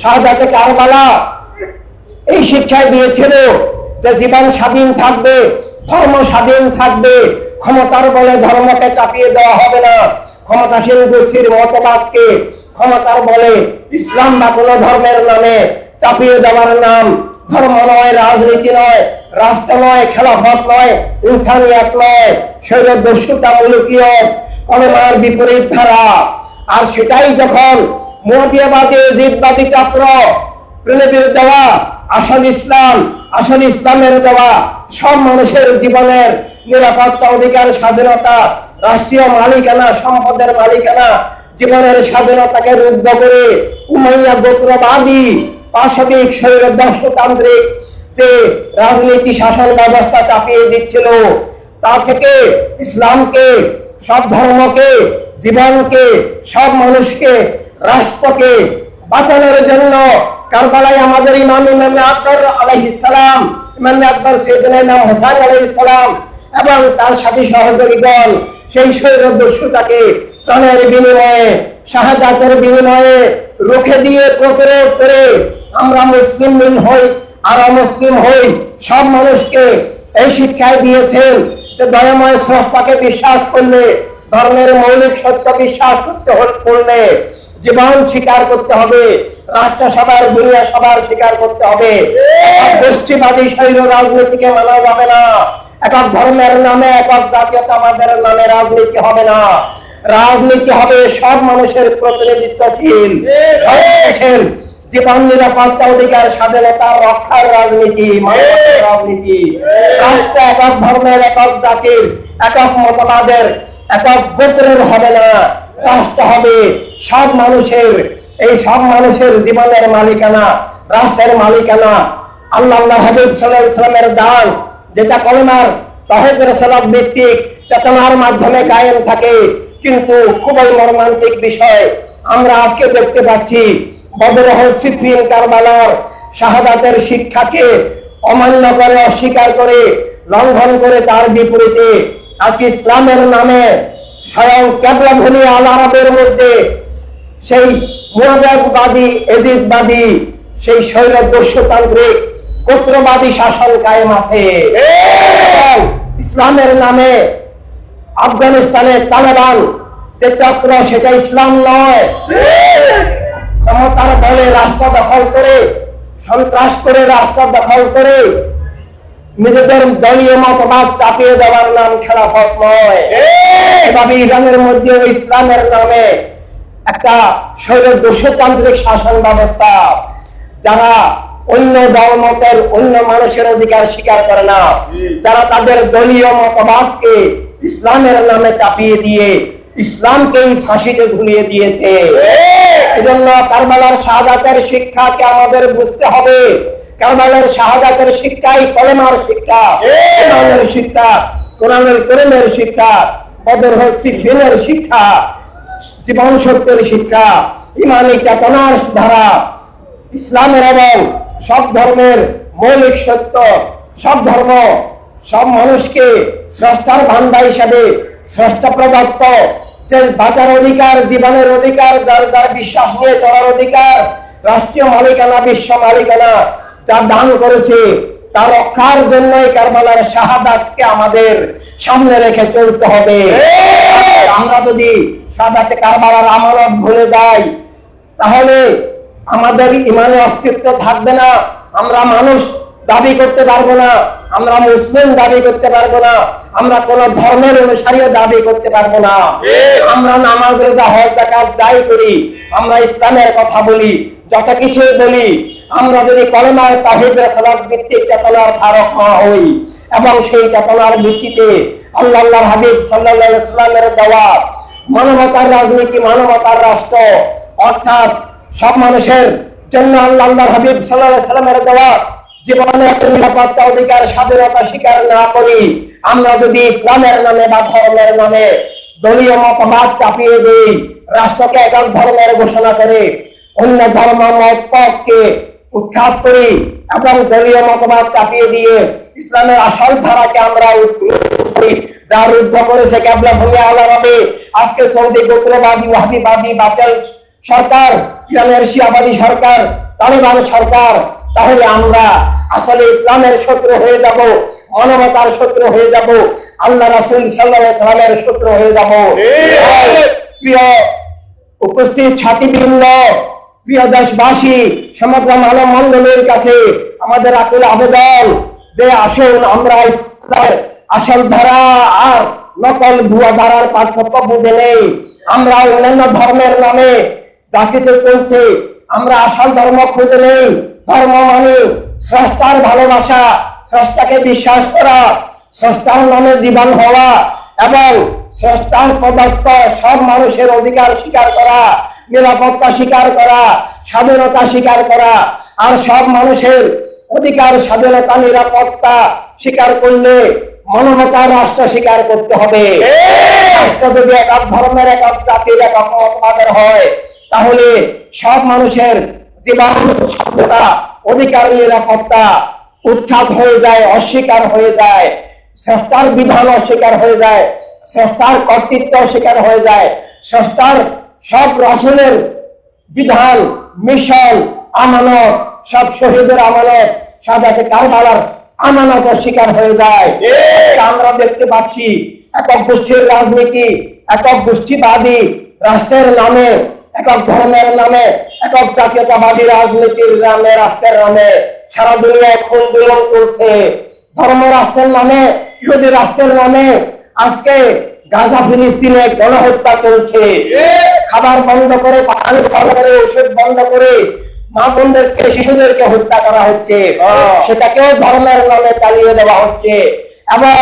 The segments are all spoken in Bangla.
শাহজাতে কারবালা। এই শিক্ষায় দিয়েছিল যে জীবন স্বাধীন থাকবে, ধর্ম স্বাধীন থাকবে। ক্ষমতার বলে ধর্মকে চাপিয়ে দেওয়া হবে না। ক্ষমতাসীন গোষ্ঠীর মতবাদকে ক্ষমতার বলে ইসলাম বা কোনো ধর্মের নামে চাপিয়ে দেওয়ার নাম ধর্ম নয়, রাজনীতি নয়, রাষ্ট্র নয়, খেলাফত নয়, ইনসানিয়াত নয় শৈর দস্যুতা মুলকীয় কলমার বিপরীত ধারা। আর সেটাই যখন মোদিয়াবাদী জিদবাদী প্রেমের দেওয়া আসল ইসলাম, আসল ইসলামের দেওয়া, সব মানুষের জীবনের নিরাপত্তা অধিকার, স্বাধীনতা, রাষ্ট্রীয় মালিকানা, সম্পদের মালিকানা, জীবনের স্বাধীনতাকে রুদ্ধ করে যে রাজনীতি শাসন ব্যবস্থা চাপিয়ে দিচ্ছিল, তা থেকে ইসলামকে, সব ধর্মকে, জীবনকে, সব মানুষকে রাষ্ট্রকে বাঁচানোর জন্য কারবালায় আমাদের ইমাম ইমাম আকবর আলাইহিস সালাম, ইমাম আকবর সৈয়দনা ইমাম হোসেন আলাইহিস সালাম এবং তার সাথী সহযোগীগণ সেই শৈর দস্যুতাকে প্রাণের বিনিময়ে, শাহাদাতের বিনিময়ে রুখে দিয়ে প্রতিরোধ করে আমরা মুসলিম হই আর অমুসলিম হই, সব মানুষকে এই শিক্ষায় দিয়েছেন যে দয়াময় স্রষ্টাকে বিশ্বাস করলে, ধর্মের মৌলিক সত্য বিশ্বাস করতে করলে জীবন স্বীকার করতে হবে, রাষ্ট্র সবার দুনিয়া সবার স্বীকার করতে হবে। গোষ্ঠীবাদী শৈল রাজনীতিকে মানা যাবে না। একক ধর্মের নামে, একক জাতীয়তাবাদের নামে রাজনীতি হবে না। রাজনীতি হবে সব মানুষের প্রতিনিধিত্বশীল সব জীবন নিরাপত্তা অধিকার, স্বাধীনতা, রক্ষার রাজনীতি রাজনীতি। রাষ্ট্র একক ধর্মের, একক জাতির, একক মতবাদের, একক গোত্রের হবে না। রাষ্ট্র হবে। সব মানুষের, এই সব মানুষের জীবনের মালিকানা, রাষ্ট্রের মালিকানা। আল্লাহ আল্লাহ হাবিব সাল্লাহ ইসলামের দান, যেটা কলমার তহেদ রসলাত ভিত্তিক, চেতনার মাধ্যমে কায়েম থাকে, কিন্তু খুবই মর্মান্তিক বিষয়। আমরা আজকে দেখতে পাচ্ছি বদরহ সিফিন কারবালার শাহাদাতের শিক্ষাকে অমান্য করে, অস্বীকার করে, লঙ্ঘন করে তার বিপরীতে। আজকে ইসলামের নামে স্বয়ং কেবলা ভূমি আল আরবের মধ্যে সেই মুরাদবাদী এজিদবাদী সেই শৈল দস্যতান্ত্রিক গোত্রবাদী শাসন কায়েম আছে। ইসলামের নামে আফগানিস্তানে তালেবান যে চক্র সেটা ইসলাম নয়। ক্ষমতার বলে রাস্তা দখল করে সন্ত্রাস করে রাস্তা দখল করে নিজেদের দলীয় মতবাদ চাপিয়ে দেওয়ার নাম খেলাফত নয়। এভাবে ইরানের মধ্যে ইসলামের নামে একটা শৈল দস্যতান্ত্রিক শাসন ব্যবস্থা যারা অন্য দলমতের অন্য মানুষের অধিকার স্বীকার করে না। যারা তাদের দলীয় মতবাদকে ইসলামের নামে চাপিয়ে দিয়ে ইসলামকেই ফাঁসিতে ঝুলিয়ে দিয়েছে। এজন্য কারবালার শাহাদাতের শিক্ষাকে আমাদের বুঝতে হবে। কারবালার শাহাদাতের শিক্ষাই কলেমার শিক্ষা। শিক্ষা, কোরআনের করিমের শিক্ষা বদর সিফিনের শিক্ষা, জীবন সত্যের শিক্ষা, ইমানি চেতনার ধারা, ইসলামের এবং সব ধর্মের মৌলিক সত্য, সব ধর্ম, সব মানুষকে স্রষ্টার ভান্ডা হিসাবে স্রষ্টা প্রদত্ত, যে বাঁচার অধিকার, জীবনের অধিকার, যার যার বিশ্বাস নিয়ে চলার অধিকার, রাষ্ট্রীয় মালিকানা, বিশ্ব মালিকানা, যা দান করেছে তা রক্ষার জন্যই কারবালার শাহাদাতকে আমাদের সামনে রেখে চলতে হবে। আমরা যদি সাদাতে কারবালার আমানত ভুলে যাই তাহলে আমাদের ইমানে অস্তিত্ব থাকবে না। আমরা মানুষ দাবি করতে পারব না। আমরা মুসলিম দাবি করতে পারব না। আমরা কোন ধর্মের অনুসারীও দাবি করতে পারব না। আমরা নামাজ রোজা হজ জাকাত যাই করি আমরা ইসলামের কথা বলি যত কিছু বলি আমরা যদি কলমায় তাহিদ সালাদ ভিত্তিক চেতনার ধারক হই, এবং সেই চেতনার ভিত্তিতে আল্লাহ হাবিব সাল্লাহ সাল্লামের দেওয়া মানবতার রাজনীতি, মানবতার রাষ্ট্র, অর্থাৎ সব মানুষের জন্য আল্লাহ হাবিব সাল্লাহ সাল্লামের দেওয়া জীবনের নিরাপত্তা অধিকার, স্বাধীনতা স্বীকার না করি, আমরা যদি ইসলামের নামে বা ধর্মের নামে দলীয় মতবাদ চাপিয়ে দিই, রাষ্ট্রকে একক ধর্মের ঘোষণা করে, অন্য ধর্ম মতকে উৎখাত করি এবং দলীয় মতবাদ চাপিয়ে দিয়ে ইসলামের আসল ধারাকে আমরা উৎ- করি যা রুদ্ধ করেছে কেবলা ভূমি আলারাবে আজকে সৌদি গোত্রবাদী ওয়াহাবিবাদী বাতেল সরকার ইরানের শিয়াবাদী সরকার তালিবান সরকার। তাহলে আমরা আসলে ইসলামের শত্রু হয়ে যাব মানবতার শত্রু হয়ে যাব আল্লাহ রাসুল সাল্লাহ সাল্লামের শত্রু হয়ে যাব। প্রিয় উপস্থিত ছাত্রবৃন্দ প্রিয় দেশবাসী, সমগ্র মানব মন্ডলের কাছে আমাদের আকুল আবেদন যে আসুন আমরা আসল ধারা আর নকল ভুয়া ধারার পার্থক্য বুঝে নেই। আমরা অন্যান্য ধর্মের নামে যা কিছু করছি আমরা আসল ধর্ম খুঁজে নেই। ধর্ম মানে স্রষ্টার ভালোবাসা, স্রষ্টাকে বিশ্বাস করা, স্রষ্টার নামে জীবন হওয়া এবং স্রষ্টার প্রদত্ত সব মানুষের অধিকার স্বীকার করা। নিরাপত্তা স্বীকার করা স্বাধীনতা স্বীকার করা। আর সব মানুষের অধিকার স্বাধীনতা নিরাপত্তা স্বীকার করলে মানবতার রাষ্ট্র স্বীকার করতে হবে। রাষ্ট্র যদি এক ধর্মের একক জাতির একক মতবাদের হয় তাহলে সব মানুষের জীবন স্বাধীনতা অধিকার নিরাপত্তা উৎখাত হয়ে যায় অস্বীকার হয়ে যায়। স্রষ্টার বিধান অস্বীকার হয়ে যায় স্রষ্টার কর্তৃত্ব অস্বীকার হয়ে যায় স্রষ্টার সব রসনের বিধান মিশন আমানত সব শহীদের আমানত সাদাতে কারবালার আমানত অস্বীকার হয়ে যায়। আমরা দেখতে পাচ্ছি একক গোষ্ঠীর রাজনীতি একক গোষ্ঠীবাদী রাষ্ট্রের নামে একক ধর্মের নামে একক জাতীয়তাবাদী রাজনীতির নামে রাষ্ট্রের নামে সারা দুনিয়ায় খুন করছে। ধর্ম রাষ্ট্রের নামে ইহুদি রাষ্ট্রের নামে আজকে গাজা ফিলিস্তিনে গণহত্যা চলছে। খাবার বন্ধ করে পানি বন্ধ করে ওষুধ বন্ধ করে মা বোনদেরকে শিশুদেরকে হত্যা করা হচ্ছে। সেটাকেও ধর্মের নামে চালিয়ে দেওয়া হচ্ছে। এবং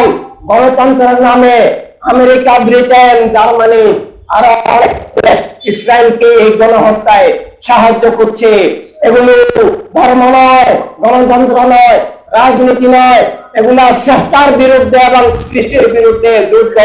গণতন্ত্রের নামে আমেরিকা ব্রিটেন জার্মানি আর অনেক ইসরায়েলকে এই গণহত্যায় সাহায্য করছে। এগুলো ধর্ম নয় গণতন্ত্র নয় রাজনীতি নয়। এগুলা স্রষ্টার বিরুদ্ধে এবং কৃষির বিরুদ্ধে যুদ্ধ।